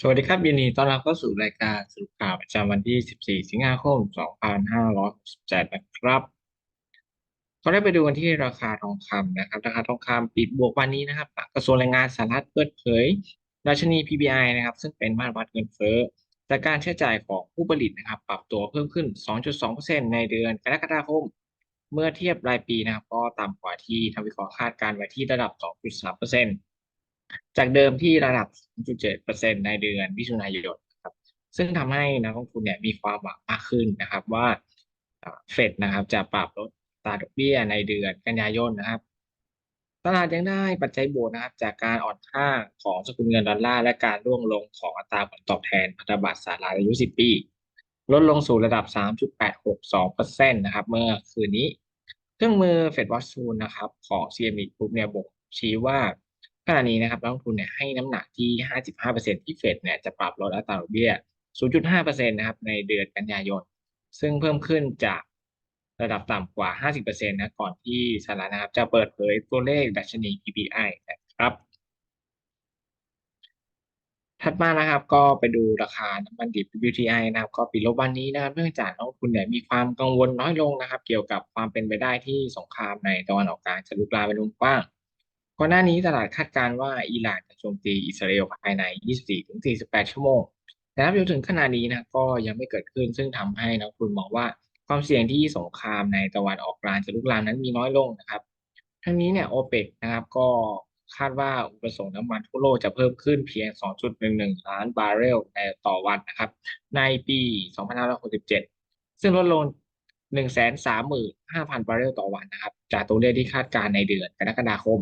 สวัสดีครับยินดีต้อนรับเข้าสู่รายการสรุปข่าวประจำวันที่ 14 สิงหาคม 2567 นะครับก็ได้ไปดูกันที่ราคาทองคำนะครับ ราคาทองคำปิดบวกวันนี้นะครับกระทรวงแรงงานสหรัฐเปิดเผยดัชนี PPI นะครับ ซึ่งเป็นมาตรวัดเงินเฟ้อจากการใช้จ่ายของผู้ผลิตนะครับ ปรับตัวเพิ่มขึ้น 2.2%ในเดือนกรกฎาคม เมื่อเทียบรายปีนะครับ ก็ต่ำกว่าที่ทางวิเคราะห์คาดการไว้ที่ระดับ 2.3% จากเดิมที่ระดับ3.7%ในเดือนมิถุนายนครับซึ่งทำให้นักลงทุนเนี่ยมีความหวังมากขึ้นนะครับว่าเฟดนะครับจะปรับลดอัตราดอกเบี้ยในเดือนกันยายนนะครับ ตลาดยังได้ปัจจัยบวกนะครับ จากการอ่อนค่าของสกุลเงินดอลลาร์และการร่วงลงของอัตราผลตอบแทนพันธบัตรสหรัฐอายุ 10 ปี ลดลงสู่ระดับ 3.862%นะครับเมื่อคืนนี้ เครื่องมือเฟดวอชซูนนะครับของ CME Group เนี่ยบ่งชี้ว่า ขณะนี้นะครับนักลงทุนเนี่ยให้น้ำหนักที่ 55%ที่เฟดเนี่ยจะปรับลดอัตราดอกเบี้ย 0.5%นะครับในเดือนกันยายน ซึ่งเพิ่มขึ้นจากระดับต่ำกว่า 50%นะก่อนที่สหรัฐนะครับจะเปิดเผยตัวเลขดัชนี PPI นะครับ ถัดมานะครับก็ไปดูราคาน้ำมันดิบ WTI นะครับ ก็ปิดลบวันนี้นะครับเนื่องจากนักลงทุนเนี่ยมีความกังวลน้อยลงนะครับ เกี่ยวกับความเป็นไปได้ที่สงครามในตะวันออกกลางจะลุกลามไปวงกว้าง ก่อนหน้านี้ตลาดคาดการณ์ว่าอิหร่านจะโจมตีอิสราเอลภายใน 24-48 ชั่วโมง แต่นับจนถึงขณะนี้นะก็ยังไม่เกิดขึ้น ซึ่งทำให้นักทุนมองว่าความเสี่ยงที่สงครามในตะวันออกกลางจะลุกลามนั้นมีน้อยลงนะครับ ทั้งนี้เนี่ยโอเปกนะครับก็คาดว่าอุปสงค์น้ำมันทั่วโลกจะเพิ่มขึ้นเพียง 2.11 ล้านบาร์เรลในต่อวันนะครับ ในปี 2567 ซึ่งลดลง 135,000 บาร์เรลต่อวันนะครับ จากตัวเลขที่คาดการณ์ในเดือนกรกฎาคม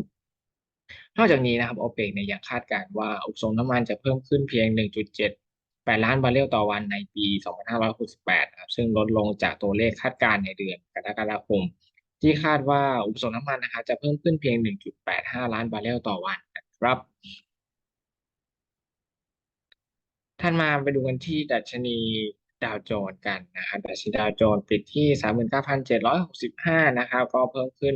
นอกจากนี้นะครับโอเปกเนี่ยยังคาดการณ์ว่าอุปสงค์น้ำมันจะเพิ่มขึ้นเพียง 1.78 ล้านบาร์เรลต่อวันในปี 2568 นะครับ ซึ่งลดลงจากตัวเลขคาดการณ์ในเดือนกรกฎาคม ที่คาดว่าอุปสงค์น้ำมันนะครับจะเพิ่มขึ้นเพียง 1.85 ล้านบาร์เรลต่อวันนะครับท่านมาไปดูกันที่ดัชนีดาวโจนส์กันนะครับดัชนีดาวโจนส์ปิดที่ 39,765 นะครับ ก็เพิ่มขึ้น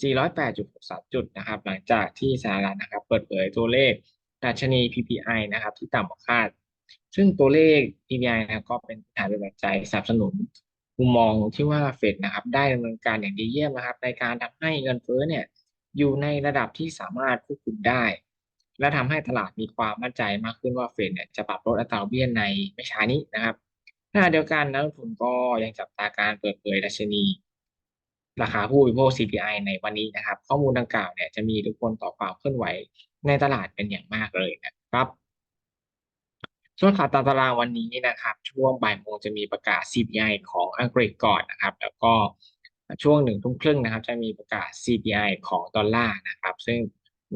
408.63 จุดนะครับ หลังจากที่สหรัฐนะครับ เปิดเผยตัวเลขดัชนี PPI นะครับ ที่ต่ำกว่าคาด ซึ่งตัวเลข PPI นะครับก็เป็นฐานเป็นปัจจัยสนับสนุนมุมมองที่ว่าเฟดนะครับ ได้ดำเนินการอย่างดีเยี่ยมนะครับ ในการทำให้เงินเฟ้อเนี่ยอยู่ในระดับที่สามารถควบคุมได้ และทำให้ตลาดมีความมั่นใจมากขึ้นว่าเฟดเนี่ยจะปรับลดอัตราเบี้ยในไม่ช้านี้นะครับขณะเดียวกันนักลงทุนก็ยังจับตาการเปิดเผยดัชนี ราคาผู้บริโภค CPI ในวันนี้นะครับ ข้อมูลดังกล่าวเนี่ยจะมีทุกคนต่อความเคลื่อนไหวในตลาดเป็นอย่างมากเลยนะครับ ส่วนข่าวตามตารางวันนี้นะครับ ช่วงบ่ายโมงจะมีประกาศ CPI ของอังกฤษก่อนนะครับ แล้วก็ช่วงหนึ่งทุ่มครึ่งนะครับ จะมีประกาศ CPI ของดอลลาร์นะครับ ซึ่ง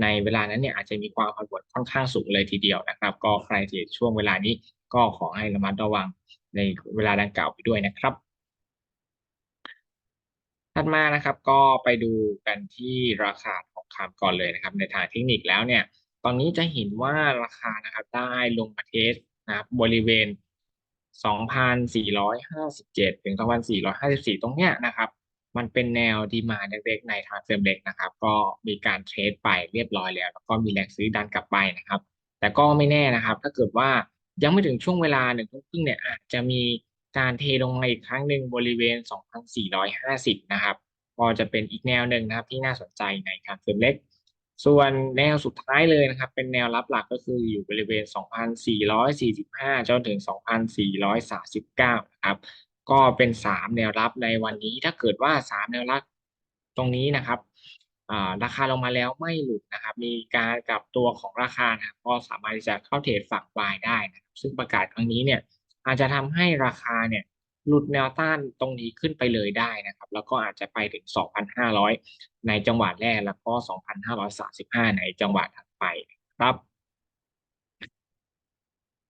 ในเวลานั้นเนี่ยอาจจะมีความผันผวนค่อนข้างสูงเลยทีเดียวนะครับ ก็ใครที่ช่วงเวลานี้ก็ขอให้ระมัดระวังในเวลาดังกล่าวไปด้วยนะครับ ถัดมานะครับก็ไปดูกันที่ราคาทองคำก่อนเลยนะครับ ในทางเทคนิคแล้วเนี่ย ตอนนี้จะเห็นว่าราคานะครับได้ลงมาเทสนะครับบริเวณ 2,457 ถึง 2,454 ตรงเนี้ยนะครับ มันเป็นแนวดีมาเล็กๆในทางเฟรมเล็กนะครับ ก็มีการเทรดไปเรียบร้อยแล้ว แล้วก็มีแรงซื้อดันกลับไปนะครับ แต่ก็ไม่แน่นะครับ ถ้าเกิดว่ายังไม่ถึงช่วงเวลาหนึ่งทุ่มครึ่งเนี่ยอาจจะมี การเทลงมาอีกครั้งหนึ่งบริเวณ 2,450 นะครับ ก็จะเป็นอีกแนวหนึ่งนะครับที่น่าสนใจในการเฟรมเล็ก ส่วนแนวสุดท้ายเลยนะครับ เป็นแนวรับหลักก็คืออยู่บริเวณ 2,445 จนถึง 2,439 นะครับ ก็เป็น 3 แนวรับในวันนี้ ถ้าเกิดว่า 3 แนวรับตรงนี้นะครับราคาลงมาแล้วไม่หลุดนะครับ มีการกลับตัวของราคานะครับก็สามารถที่จะเข้าเทรดฝั่งวายได้นะครับ ซึ่งประกาศครั้งนี้เนี่ย อาจจะทำให้ราคาเนี่ยหลุดแนวต้านตรงนี้ขึ้นไปเลยได้นะครับ แล้วก็อาจจะไปถึง 2,500 ในจังหวะแรกแล้วก็ 2,535 ในจังหวะถัดไปครับ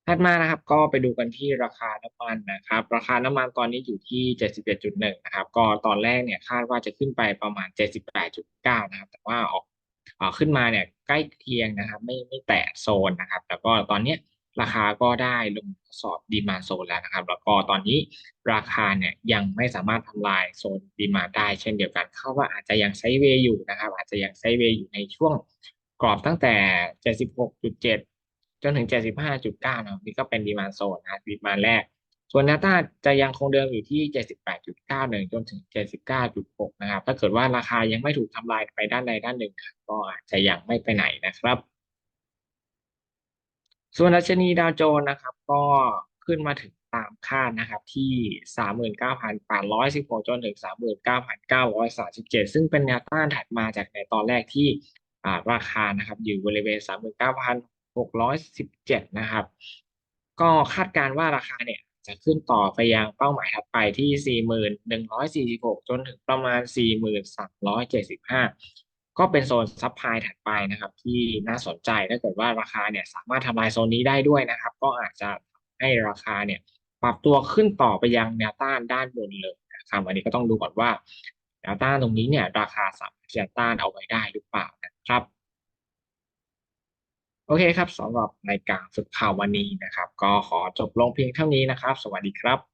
ถัดมานะครับก็ไปดูกันที่ราคาน้ำมันนะครับ ราคาน้ำมันตอนนี้อยู่ที่ 71.1 นะครับ ก็ตอนแรกเนี่ยคาดว่าจะขึ้นไปประมาณ 78.9 นะครับ แต่ว่าออกอขึ้นมาเนี่ยใกล้เคียงนะครับ ไม่ไม่แตะโซนนะครับ แต่ก็ตอนนี้ ราคาก็ได้ลงทดสอบดีมาโซนแล้วนะครับ แล้วก็ตอนนี้ราคาเนี่ยยังไม่สามารถทำลายโซนดีมาได้เช่นเดียวกัน เข้าว่าอาจจะยังไซเวย์อยู่นะครับ อาจจะยังไซเวย์อยู่ในช่วงกรอบตั้งแต่ 76.7 จนถึง 75.9 นะนี่ก็เป็นดีมาโซนนะดีมาแรก ส่วนนวต้าจะยังคงเดิมอยู่ที่ 78.91 จนถึง 79.6 นะครับ ถ้าเกิดว่าราคายังไม่ถูกทำลายไปด้านใดด้านหนึ่ง ก็อาจจะยังไม่ไปไหนนะครับ ส่วนดัชนีดาวโจนส์นะครับ ก็ขึ้นมาถึงตามคาดนะครับ ที่ 39,816 จนถึง 39,937 ซึ่งเป็นแนวต้านถัดมาจากในตอนแรกที่ราคานะครับ อยู่บริเวณ 39,617 นะครับ ก็คาดการว่าราคาเนี่ยจะขึ้นต่อไปยังเป้าหมายถัดไปที่ 41,146 จนถึงประมาณ 43,75 ก็เป็นโซนซับไพลายถัดไปนะครับ ที่น่าสนใจถ้าเกิดว่าราคาเนี่ยสามารถทำลายโซนนี้ได้ด้วยนะครับ ก็อาจจะให้ราคาเนี่ยปรับตัวขึ้นต่อไปยังแนวต้านด้านบนเลยนะครับอันนี้ก็ต้องดูก่อนว่าแนวต้านตรงนี้เนี่ย ราคาสามารถจะต้านเอาไว้ได้หรือเปล่านะครับ โอเคครับสำหรับรายการฝึกข่าววันนี้นะครับ ก็ขอจบลงเพียงเท่านี้นะครับ สวัสดีครับ